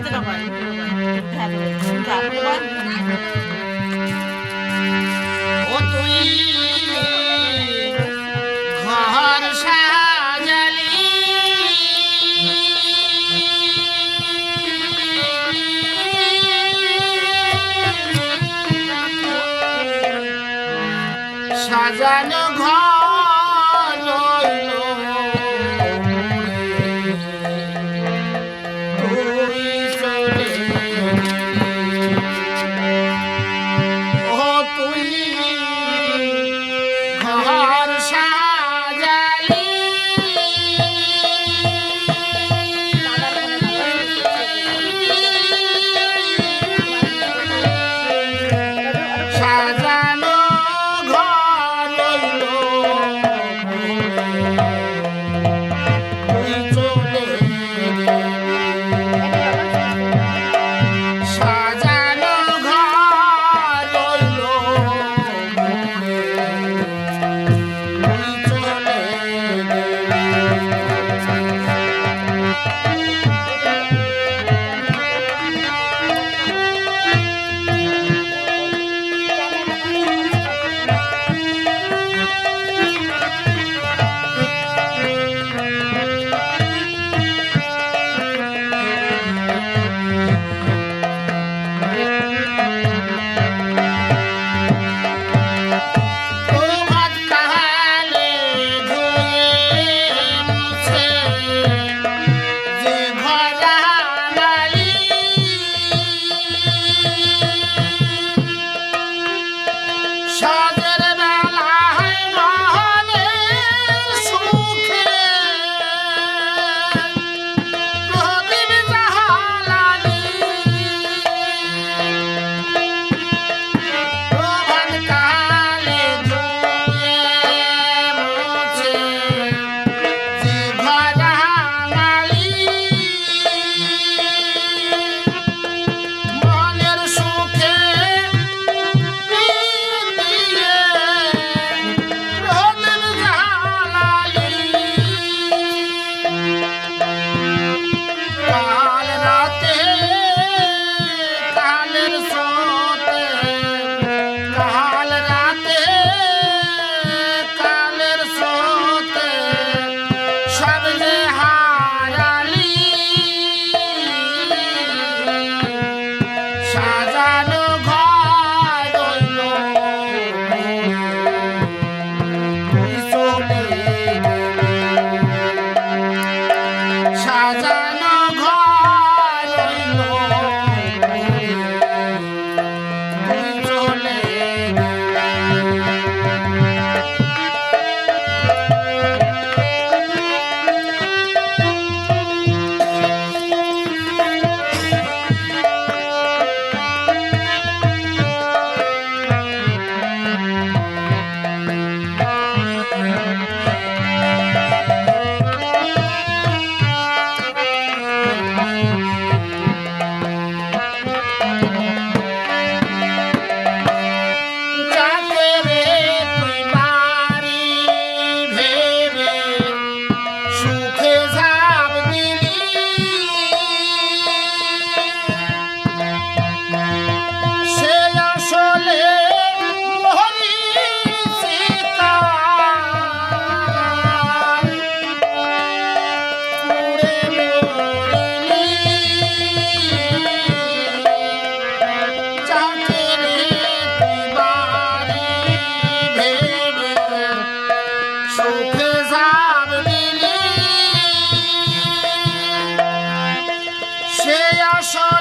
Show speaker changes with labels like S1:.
S1: That's a good one. That's a good one.
S2: ঘর সাজালি yeah. achar